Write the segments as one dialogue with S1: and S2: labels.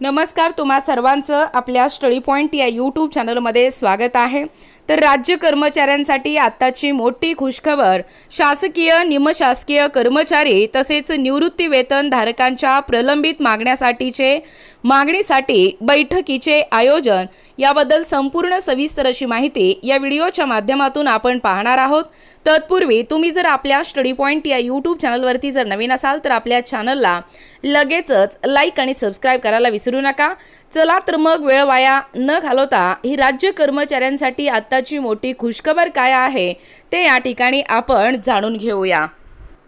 S1: नमस्कार तुम्हा सर्वांचं आपल्या स्टडी पॉईंट या यूट्यूब चॅनलमध्ये स्वागत आहे. तर राज्य कर्मचाऱ्यांसाठी आत्ताची मोठी खुशखबर. शासकीय निमशासकीय कर्मचारी तसेच निवृत्तीवेतन धारकांच्या प्रलंबित मागण्यासाठीचे मागणीसाठी बैठकीचे आयोजन. याबद्दल संपूर्ण सविस्तर अशी माहिती या व्हिडिओच्या माध्यमातून आपण पाहणार आहोत. तत्पूर्वी तुम्ही जर आपल्या स्टडी पॉईंट या यूट्यूब चॅनलवरती जर नवीन असाल तर आपल्या चॅनलला लगेचच लाईक आणि सबस्क्राईब करायला विसरू नका. चला तर मग वेळ वाया न घालवता ही राज्य कर्मचाऱ्यांसाठी आत्ताची मोठी खुशखबर काय आहे ते या ठिकाणी आपण जाणून घेऊया.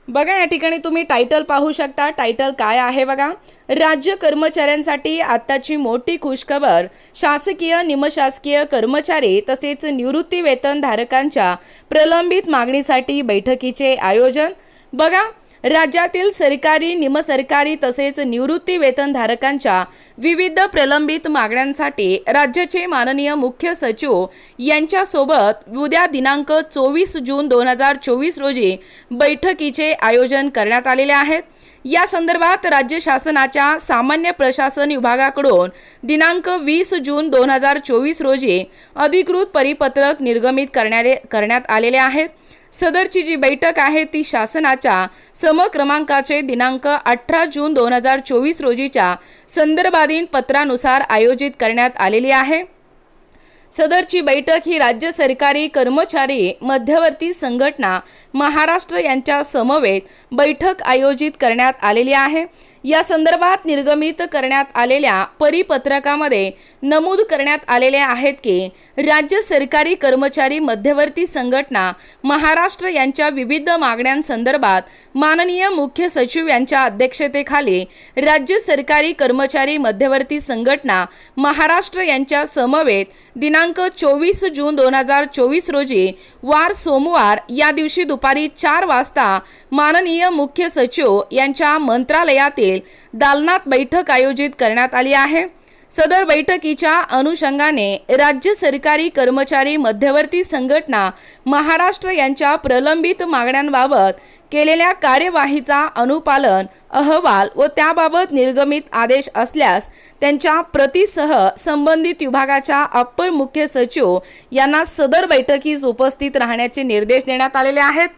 S1: बघा या ठिकाणी तुम्ही टायटल पाहू शकता. टायटल काय आहे बघा? राज्य कर्मचाऱ्यांसाठी आत्ताची मोठी खुशखबर. शासकीय निमशासकीय कर्मचारी तसेच निवृत्ती वेतनधारकांच्या प्रलंबित मागणीसाठी बैठकीचे आयोजन. बघा राज्यातील सरकारी निमसरकारी तसेच निवृत्ती वेतनधारकांच्या विविध प्रलंबित मागण्यांसाठी राज्याचे माननीय मुख्य सचिव यांच्यासोबत उद्या दिनांक चोवीस जून दोन हजार चोवीस रोजी बैठकीचे आयोजन करण्यात आलेले आहेत या संदर्भात राज्य शासनाच्या सामान्य प्रशासन विभागाकडून दिनांक वीस जून दोन हजार चोवीस रोजी अधिकृत परिपत्रक निर्गमित करण्याले करण्यात आलेले आहेत सदरची जी बैठक आहे ती शासनाच्या समक्रमांकाचे दिनांक अठरा जून दोन हजार चोवीस रोजीच्या संदर्भाधीन पत्रानुसार आयोजित करण्यात आलेली आहे. सदरची बैठक ही राज्य सरकारी कर्मचारी मध्यवर्ती संघटना महाराष्ट्र यांच्या समवेत बैठक आयोजित करण्यात आलेली आहे. या संदर्भात निर्गमित करण्यात आलेल्या परिपत्रकामध्ये नमूद करण्यात आलेले आहेत की राज्य सरकारी कर्मचारी मध्यवर्ती संघटना महाराष्ट्र यांच्या विविध मागण्यांसंदर्भात माननीय मुख्य सचिव यांच्या अध्यक्षतेखाली राज्य सरकारी कर्मचारी मध्यवर्ती संघटना महाराष्ट्र यांच्या समवेत दिनांक चोवीस जून दोन हजार चोवीस रोजी वार सोमवार या दिवशी दुपारी चार वाजता माननीय मुख्य सचिव यांच्या मंत्रालयातील दालनात बैठक आयोजित करण्यात आली आहे. सदर बैठकीच्या अनुषंगाने राज्य सरकारी कर्मचारी मध्यवर्ती संघटना महाराष्ट्र यांच्या प्रलंबित मागण्यांबाबत केलेल्या कार्यवाहीचा अनुपालन अहवाल व त्याबाबत निर्गमित आदेश असल्यास त्यांच्या प्रतीसह संबंधित विभागाच्या अप्पर मुख्य सचिव यांना सदर बैठकीस उपस्थित राहण्याचे निर्देश देण्यात आलेले आहेत.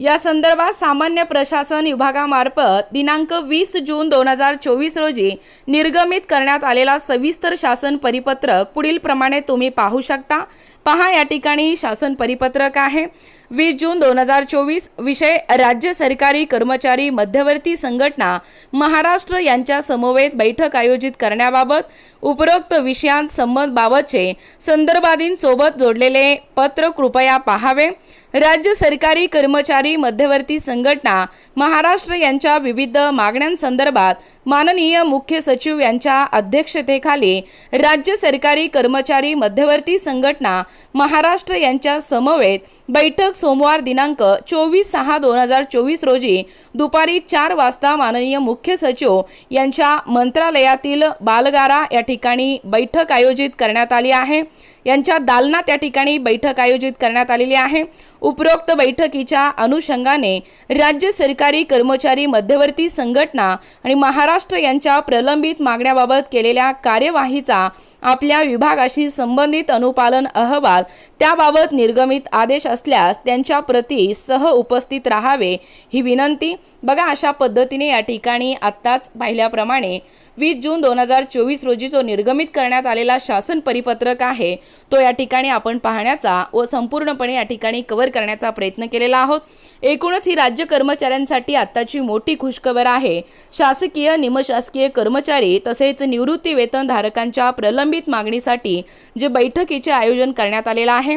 S1: या संदर्भात सामान्य प्रशासन विभागामार्फत दिनांक वीस जून दोन हजार चोवीस रोजी निर्गमित करण्यात आलेला सविस्तर शासन परिपत्रक पुढील प्रमाणे तुम्ही पाहू शकता. पहा या ठिकाणी शासन परिपत्रक आहे. वीस जून दोन हजार चोवीस विषय राज्य सरकारी कर्मचारी मध्यवर्ती संघटना महाराष्ट्र यांच्या समवेत बैठक आयोजित करण्याबाबत उपरोक्त विषयांसंबंधबाबतचे संदर्भाधीन सोबत जोडलेले पत्र कृपया पाहावे. राज्य सरकारी कर्मचारी मध्यवर्ती संघटना महाराष्ट्र यांच्या विविध मागण्यांसंदर्भात माननीय मुख्य सचिव यांच्या अध्यक्षतेखाली राज्य सरकारी कर्मचारी मध्यवर्ती संघटना महाराष्ट्र यांच्या समवेत बैठक सोमवार दिनांक चोवीस सहा दोन हजार चोवीस रोजी दुपारी चार वाजता माननीय मुख्य सचिव यांच्या मंत्रालयातील बालगारा या ठिकाणी बैठक आयोजित करण्यात आली आहे. यांच्या दालनात त्या ठिकाणी बैठक आयोजित करण्यात आलेली आहे. उपरोक्त बैठकीच्या अनुषंगाने राज्य सरकारी कर्मचारी मध्यवर्ती संघटना आणि महाराष्ट्र यांच्या प्रलंबित मागण्याबाबत केलेल्या कार्यवाहीचा आपल्या विभागाशी संबंधित अनुपालन अहवाल त्याबाबत निर्गमित आदेश असल्यास त्यांच्या प्रती सह उपस्थित राहावे ही विनंती. बघा अशा पद्धतीने या ठिकाणी आत्ताच पाहिल्याप्रमाणे वीस जून दोन हजार चोवीस रोजी जो निर्गमित करण्यात आलेला शासन परिपत्रक आहे तो या ठिकाणी आपण पाहण्याचा व संपूर्णपणे या ठिकाणी कव्हर करण्याचा प्रयत्न केलेला आहोत. एकूणच ही राज्य कर्मचाऱ्यांसाठी आत्ताची मोठी खुशखबर आहे. शासकीय निमशासकीय कर्मचारी तसेच निवृत्ती वेतनधारकांच्या प्रलंबित मागणीसाठी जे बैठकीचे आयोजन करण्यात आलेलं आहे.